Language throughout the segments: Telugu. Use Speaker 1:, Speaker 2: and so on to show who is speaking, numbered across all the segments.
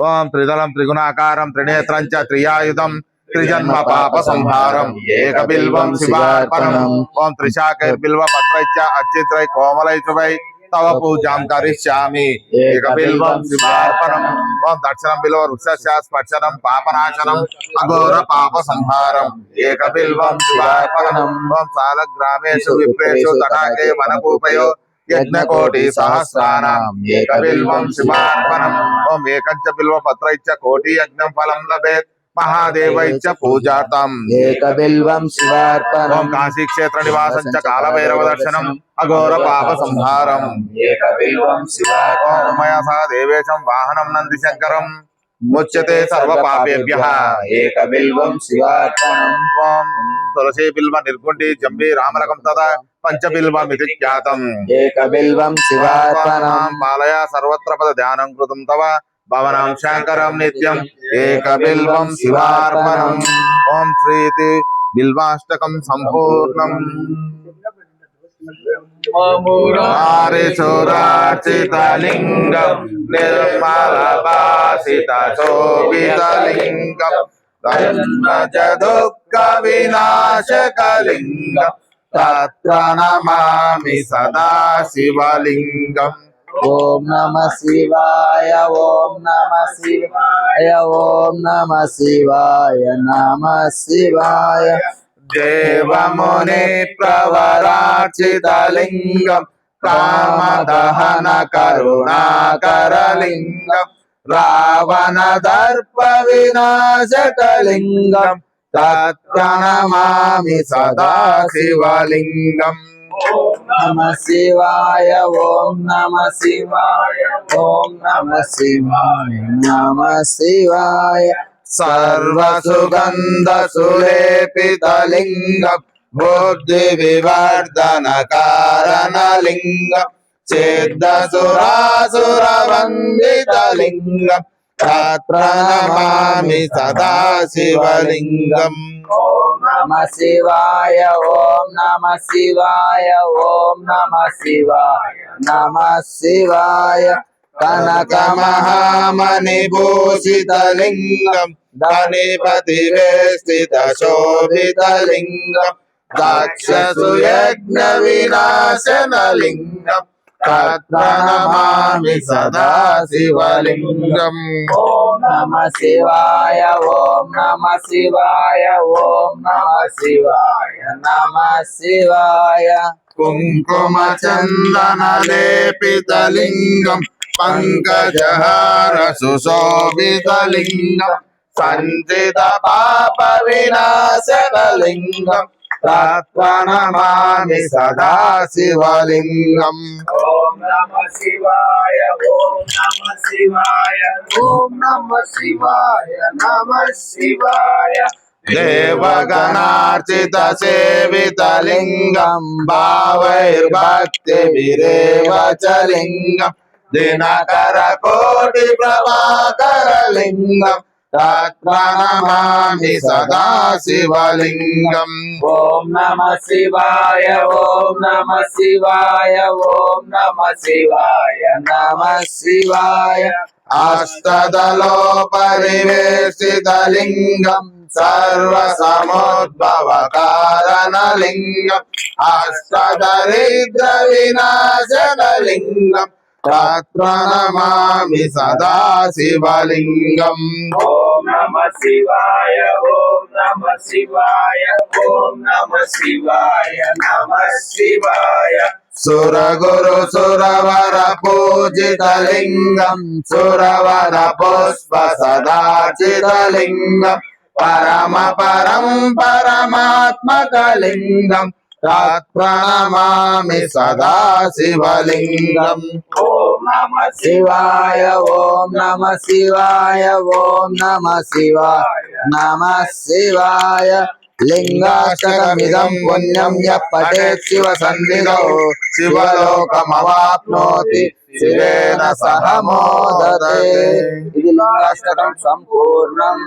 Speaker 1: ఓం త్రిదళం త్రిగుణాకారం త్రినేత్రం చ త్రియాయుధం త్రిజన్మ పాప సంహారం ఏక బిల్వం శివార్పణం ఓం త్రిశాఖైర్బిల్వ పత్రైశ్చ అచ్చిత్రై కోమలైత్రై తవ పూజాం కరిష్యామి ఏక బిల్వం శివార్పణం ఓం దర్శనం బిల్వ వృక్ష స్పర్శనం పాపనాశనం అఘోర పాప సంహారం ఏక బిల్వం శివార్పణం ఓం సాల గ్రామేషు విప్రేషు తటాకే వనకూపయో యజ్ఞకోటి సహస్రానాం. ఏక బిల్వం శివార్పణం ఓం ఏకంచ బిల్వ పత్రైశ్చ కోటి యజ్ఞం ఫలం లభేత్. మహాదేవైశ్చ పూజార్థం.
Speaker 2: ఏక బిల్వం శివార్పణం
Speaker 1: ఓం కాశీ క్షేత్ర నివాసం చ కాలభైరవ దర్శనం. అఘోర పాప సంహారం.
Speaker 2: ఏక బిల్వం శివార్పణం
Speaker 1: మయా సహ దేవేశం వాహనం నంది శంకరం. ముచ్యతే సర్వ పాపేభ్య
Speaker 2: శివార్పణం
Speaker 1: ఓం తులసీ బిల్వ నిర్గుండి జంబి రామలకం తదా పంచబిల్వమితి ఖ్యాతం
Speaker 2: ఏక బిల్వం శివార్పణం
Speaker 1: పాలయ సర్వత్ర పద ధ్యానం కృతం తవ భవనం శంకరం నిత్యం ఏక బిల్వం శివార్పణం ఓం శ్రీతి బిల్వాష్టకం సంపూర్ణం హరిసురార్చితలింగం నిర్మలభాసిత శోభితలింగం ధర్మజ దుఃఖ వినాశకలింగం తత్ర నమామి సదా శివలింగం
Speaker 2: ఓం నమ శివాయ ఓం నమ శివాయ ఓం నమ శివాయ నమ శివాయ
Speaker 1: దేవముని ప్రవరాచితలింగం కామదహన కరుణాకరలింగం రావణ దర్ప వినాశకలింగం తత్ప్రణమామి సదా శివలింగం
Speaker 2: నమ శివాయ ఓం నమ శివాయ ఓం నమ శివాయ నమ శివాయ.
Speaker 1: సర్వసుగంధ సులేపితలింగం బుద్ధి వివర్ధన కారణలింగం సిద్ధసురాసుర వందితలింగం తత్ప్రణమామి సదా శివలింగం.
Speaker 2: ఓం నమ శివాయ ఓం నమ శివాయ ఓం నమ శివాయ నమ శివాయ. కనక
Speaker 1: కనకమహామణి భూషితలింగం వినాశనలింగం తత్ప్రణమామి సదా శివలింగం
Speaker 2: ఓం నమ శివాయ ఓం నమ శివాయ ఓం నమ శివాయ నమ శివాయ.
Speaker 1: కుంకుమ చందన లేపితలింగం పంకజహార సుశోభితలింగం సంచిత పాప వినాశనలింగం తత్ప్రణమామి సదా శివలింగం.
Speaker 2: ఓం నమ శివాయ ఓం నమ శివాయ ఓం నమ శివాయ నమ శివాయ.
Speaker 1: దేవగణార్చిత సేవితలింగం భావైర్భక్తి విరేవ చ లింగం. దినకర కోటి ప్రభాకర లింగం. తత్ప్రణమామి సదా శివలింగం.
Speaker 2: ఓం నమ శివాయ ఓం నమ శివాయ ఓం నమ శివాయ నమ శివాయ.
Speaker 1: అష్టదలో పరివేశితలింగం సర్వ సముద్భవ కారణలింగం అష్టదరిద్ర వినాశనలింగం తత్ప్రణమామి సదా శివలింగం.
Speaker 2: ఓం నమ శివాయ ఓం నమ శివాయ ఓం నమ శివాయ నమ శివాయ.
Speaker 1: సురగురు సురవర పూజితలింగం సురవర పుష్ప సదాచితలింగం పరమ పరం పరమాత్మకలింగం తత్ప్రణమామి సదా శివలింగం.
Speaker 2: ఓం నమ శివాయ ఓం నమ శివాయ ఓం నమ శివాయ. నమ శివాయ. లింగాష్టకమిదం పుణ్యం య పఠేత్ శివ సన్నిధౌ. శివలోకమవాప్నోతి. శివేన సహ మోదతే. ఇది లింగాష్టకం సంపూర్ణం.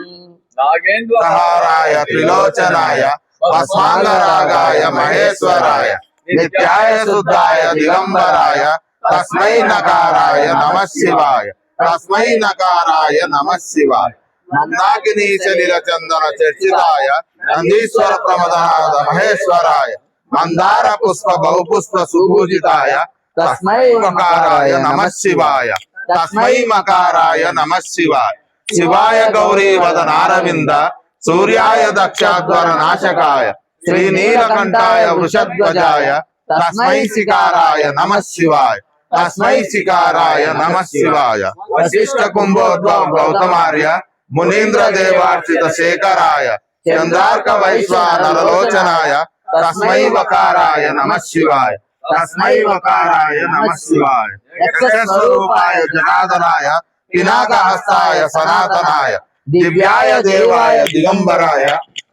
Speaker 1: నాగేంద్రహారాయ త్రిలోచనాయ. భస్మాంగరాగాయ మహేశ్వరాయ. నిత్యాయ శుద్ధాయ దిగంబరాయ. తస్మై నకారాయ నమ శివాయ. తస్మై నకారాయ నమ శివాయ. మందాకినీశ నీలచందన చర్చితాయ. నందీశ్వర ప్రమదనాథ మహేశ్వరాయ. మందార పుష్ప బహుపుష్ప సుభూజితాయ తస్మై మకారాయ నమ శివాయ. తస్మై మకారాయ నమ శివాయ. శివాయ గౌరీ వదనారవింద సూర్యాయ దక్షాధ్వర నాశకాయ. శ్రీనీలకంఠాయ వృషధ్వజాయ. తస్మై శికారాయ నమ శివాయ. తస్మై శికారాయ నమ శివాయ వశిష్ఠ కుంభోద్భవ గౌతమార్య మునీంద్ర దేవార్చిత శేఖరాయ చంద్రార్క వైశ్వానరలోచనాయ తస్మై వకారాయ నమ శివాయ తస్మై వకారాయ నమ శివాయ యక్షస్వరూపాయ జనాదనాయ పినాకహస్తాయ సనాతనాయ దివ్యాయ దేవాయ దిగంబరాయ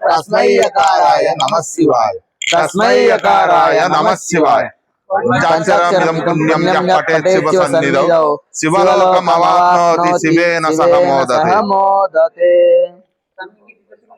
Speaker 1: తస్మై యకారాయ నమ శివాయ తస్మై యకారాయ నమ శివాయ పంచాక్షరం పుణ్యం పఠేత్ శివ సన్నిధౌ. శివలోకమవాప్నోతి శివేన సహ
Speaker 2: మోదతే